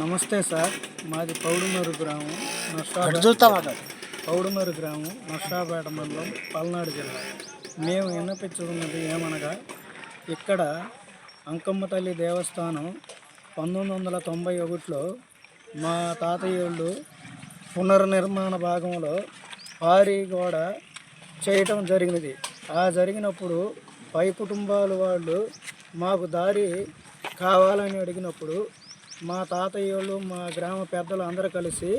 నమస్తే సార్. మాది పౌడుమూరు గ్రామం. నర్సాపేట పౌడుమూరు గ్రామం నర్సాపేట మండలం పల్నాడు జిల్లా. మేము విన్నపించుకున్నది ఏమనగా ఇక్కడ అంకమ్మ తల్లి దేవస్థానం పంతొమ్మిది వందల తొంభై ఒకటిలో మా తాతయ్యోళ్ళు పునర్నిర్మాణ భాగంలో భారీ గోడ చేయటం జరిగినది. ఆ జరిగినప్పుడు పై కుటుంబాల వాళ్ళు మాకు దారి కావాలని అడిగినప్పుడు మా తాతయ్యోళ్ళు మా గ్రామ పెద్దలు అందరూ కలిసి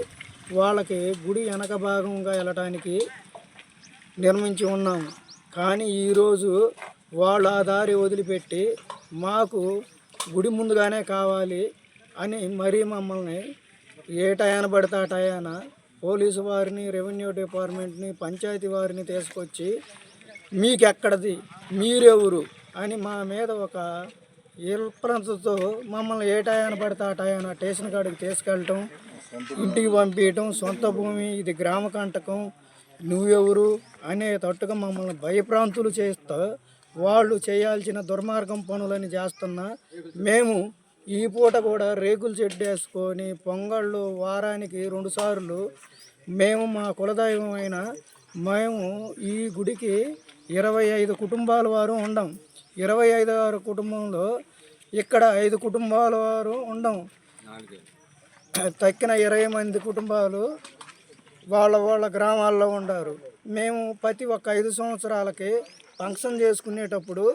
వాళ్ళకి గుడి వెనక భాగంగా వెళ్ళటానికి నిర్మించి ఉన్నాము కానీ ఈరోజు వాళ్ళు ఆ దారి వదిలిపెట్టి మాకు గుడి ముందుగానే కావాలి అని మరీ మమ్మల్ని ఏ టయాన పడితే ఆ టయాన పోలీసు వారిని రెవెన్యూ డిపార్ట్మెంట్ని పంచాయతీ వారిని తీసుకొచ్చి మీకెక్కడది? మీరెవరు? అని మా మీద ఒక ఇల్ప్రంతో మమ్మల్ని ఏ టయాన పడితే ఆ టయాన స్టేషన్ కాడికి తీసుకెళ్ళటం ఇంటికి పంపించటం సొంత భూమి ఇది గ్రామ కంటకం నువ్వెవరు అనే తట్టుగా మమ్మల్ని భయప్రాంతులు చేస్తూ వాళ్ళు చేయాల్సిన దుర్మార్గం పనులని చేస్తున్నా మేము ఈ పూట కూడా రేకులు చెడ్డు వేసుకొని పొంగళ్ళు వారానికి రెండుసార్లు మేము మా కులదైవం అయిన మేము ఈ గుడికి ఇరవై ఐదు కుటుంబాల వారు ఉండం. ఇరవై ఐదు ఆరు కుటుంబంలో ఇక్కడ ఐదు కుటుంబాల వారు ఉండం. తక్కిన ఇరవై మంది కుటుంబాలు వాళ్ళ వాళ్ళ గ్రామాల్లో ఉండారు. మేము ప్రతి ఒక్క ఐదు సంవత్సరాలకి ఫంక్షన్ చేసుకునేటప్పుడు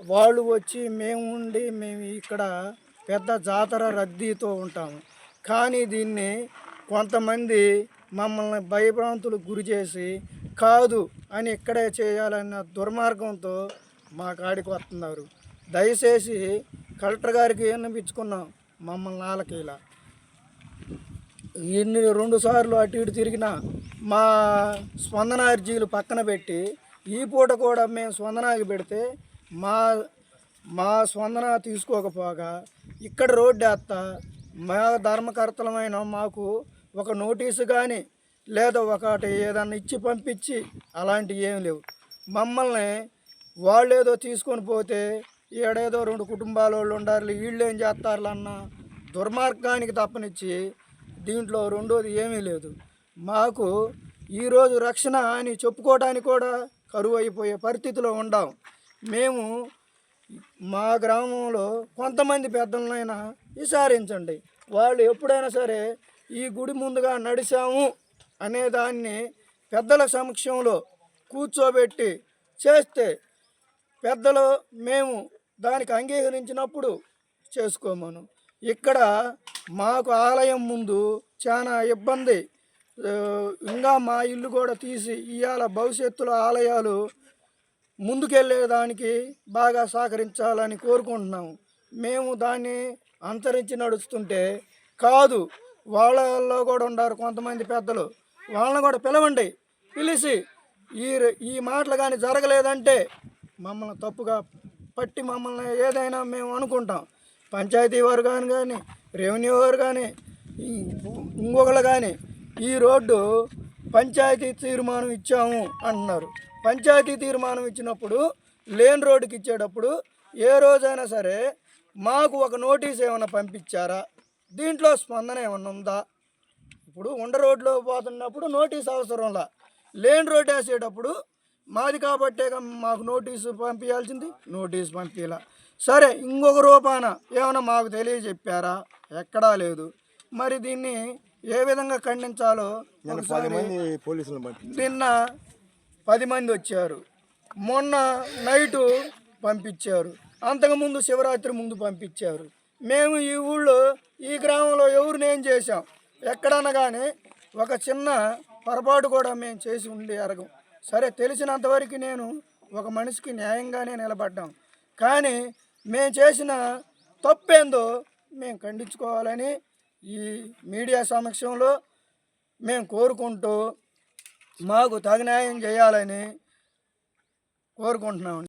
వాళ్ళు వచ్చి మేము ఉండి మేము ఇక్కడ పెద్ద జాతర రద్దీతో ఉంటాము. కానీ దీన్ని కొంతమంది మమ్మల్ని భయభ్రాంతులకు గురి చేసి కాదు అని ఇక్కడే చేయాలన్న దుర్మార్గంతో మా కాడికి వస్తున్నారు. దయచేసి కలెక్టర్ గారికి వినిపించుకున్నాం మమ్మల్ని వాళ్ళకి ఇలా ఎన్ని రెండు సార్లు అటు ఇటు తిరిగినా మా స్పందన అర్జీలు పక్కన పెట్టి ఈ పూట కూడా మేము స్పందనకి పెడితే మా మా స్పందన తీసుకోకపోగా ఇక్కడ రోడ్డు వేస్తా మా ధర్మకర్తలమైన మాకు ఒక నోటీసు కానీ లేదా ఒకటి ఏదన్నా ఇచ్చి పంపించి అలాంటివి ఏం లేవు. మమ్మల్ని వాళ్ళు ఏదో తీసుకొని పోతే ఏడేదో రెండు కుటుంబాల వాళ్ళు ఉండాలి వీళ్ళు ఏం చేస్తారు అన్న దుర్మార్గానికి తప్పనిచ్చి దీంట్లో రెండోది ఏమీ లేదు. మాకు ఈరోజు రక్షణ అని చెప్పుకోవడానికి కూడా కరువు అయిపోయే పరిస్థితిలో ఉండాం. మేము మా గ్రామంలో కొంతమంది పెద్దలనైనా విచారించండి. వాళ్ళు ఎప్పుడైనా సరే ఈ గుడి ముందుగా నడిచాము అనే దాన్ని పెద్దల సమక్షంలో కూర్చోబెట్టి చేస్తే పెద్దలు మేము దానికి అంగీకరించినప్పుడు చేసుకోమను. ఇక్కడ మాకు ఆలయం ముందు చాలా ఇబ్బంది. ఇంకా మా ఇల్లు కూడా తీసి ఇవాళ భవిష్యత్తులో ఆలయాలు ముందుకెళ్ళేదానికి బాగా సహకరించాలని కోరుకుంటున్నాము మేము దాన్ని అంతరించి నడుస్తుంటే కాదు వాళ్ళలో కూడా ఉన్నారు కొంతమంది పెద్దలు. వాళ్ళని కూడా పిలవండి పిలిచి ఈ ఈ మాటలు కానీ జరగలేదంటే మమ్మల్ని తప్పుగా పట్టి మమ్మల్ని ఏదైనా మేము అనుకుంటాం. పంచాయతీ వారు కానీ కానీ రెవెన్యూ వారు కానీ ఇంకొకళ్ళు కానీ ఈ రోడ్డు పంచాయతీ తీర్మానం ఇచ్చాము అంటున్నారు. పంచాయతీ తీర్మానం ఇచ్చినప్పుడు లేన్ రోడ్డుకి ఇచ్చేటప్పుడు ఏ రోజైనా సరే మాకు ఒక నోటీస్ ఏమైనా పంపించారా? దీంట్లో స్పందన ఏమైనా ఉందా? ఇప్పుడు ఉండ రోడ్లో పోతున్నప్పుడు నోటీస్ అవసరంలా. లేన్ రోడ్ వేసేటప్పుడు మాది కాబట్టే మాకు నోటీసు పంపించాల్సింది నోటీస్ పంపించాల సరే ఇంకొక రూపాన ఏమైనా మాకు తెలియజెప్పారా? ఎక్కడా లేదు. మరి దీన్ని ఏ విధంగా ఖండించాలో నిన్న పది మంది వచ్చారు. మొన్న నైటు పంపించారు. అంతకుముందు శివరాత్రి ముందు పంపించారు. మేము ఈ ఊళ్ళో ఈ గ్రామంలో ఎవరిని ఏం చేశాం? ఎక్కడన్నా కానీ ఒక చిన్న పొరపాటు కూడా మేము చేసి ఉండి అరగం. సరే తెలిసినంతవరకు నేను ఒక మనిషికి న్యాయంగానే నిలబడ్డాం. కానీ మేము చేసిన తప్పేందో మేము ఖండించుకోవాలని ఈ మీడియా సమక్షంలో మేము కోరుకుంటూ మాకు తగు న్యాయం చేయాలని కోరుకుంటున్నాం